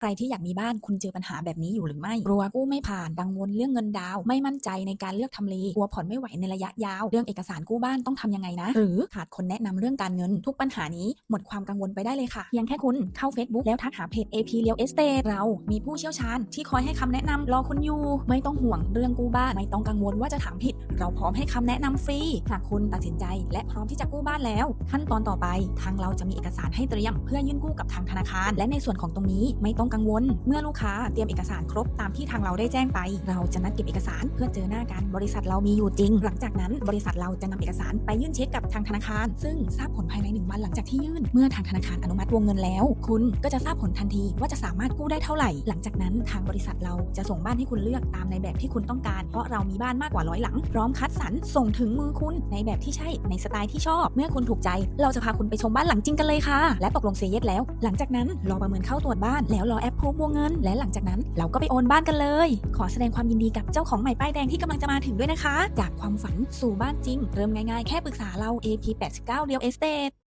ใครที่อยากมีบ้านคุณเจอปัญหาแบบนี้อยู่หรือไม่กลัวกู้ไม่ผ่านกังวลเรื่องเงินดาว ไม่มั่นใจในการเลือกทำเลกลัวผ่อนไม่ไหวในระยะยาว เรื่องเอกสารกู้บ้านต้องทำยังไงนะ หรือขาดคนแนะนำเรื่องการเงิน ทุกปัญหานี้หมดความกังวลไปได้เลยค่ะเพียงแค่คุณเข้า Facebook แล้วทักหาเพจ AP Real Estate เรา มีผู้เชี่ยวชาญที่คอยให้คำแนะนำรอคุณอยู่ ไม่ต้องห่วงเรื่องกู้บ้าน ไม่ต้องกังวลว่าจะถามผิด เราพร้อมให้คำแนะนำฟรีหากคุณตัดสินใจ และพร้อมที่จะกู้บ้านแล้ว ขั้นตอนต่อไป ทางเราจะมีเอกสารให้เตรียม เพื่อยื่นกู้กับทางธนาคาร และในส่วนของตรงนี้ไม่ต้องกังวล เมื่อลูกค้าเตรียมเอกสารครบตามที่ทางเราได้แจ้งไป เราจะนัดเก็บเอกสารเพื่อเจอหน้ากันบริษัทเรามีอยู่จริง หลังจากนั้นบริษัทเราจะนำเอกสารไปยื่นเช็คกับทางธนาคาร ซึ่งทราบผลภายในหนึ่งวันหลังจากที่ยื่น เมื่อทางธนาคารอนุมัติวงเงินแล้ว คุณก็จะทราบผลทันทีว่าจะสามารถกู้ได้เท่าไหร่ หลังจากนั้นทางบริษัทเราจะส่งบ้านให้คุณเลือกตามในแบบที่คุณต้องการ เพราะเรามีบ้านมากกว่าร้อยหลัง พร้อมคัดสรรส่งถึงมือคุณในแบบที่ใช่ในสไตล์ที่ชอบ เมื่อคุณถูกใจ เราจะพาคุณไปชมบ้านหลังจริงกันเลยค่ะ และตกลงเซเยสแล้ว หลังจากนั้นรอประเมินเข้าตรวจบ้านแล้วรอแอปพูวงเงิน และหลังจากนั้นเราก็ไปโอนบ้านกันเลย ขอแสดงความยินดีกับเจ้าของใหม่ป้ายแดงที่กำลังจะมาถึงด้วยนะคะ จากความฝันสู่บ้านจริง เริ่มง่ายๆแค่ปรึกษาเรา AP 89 Real Estate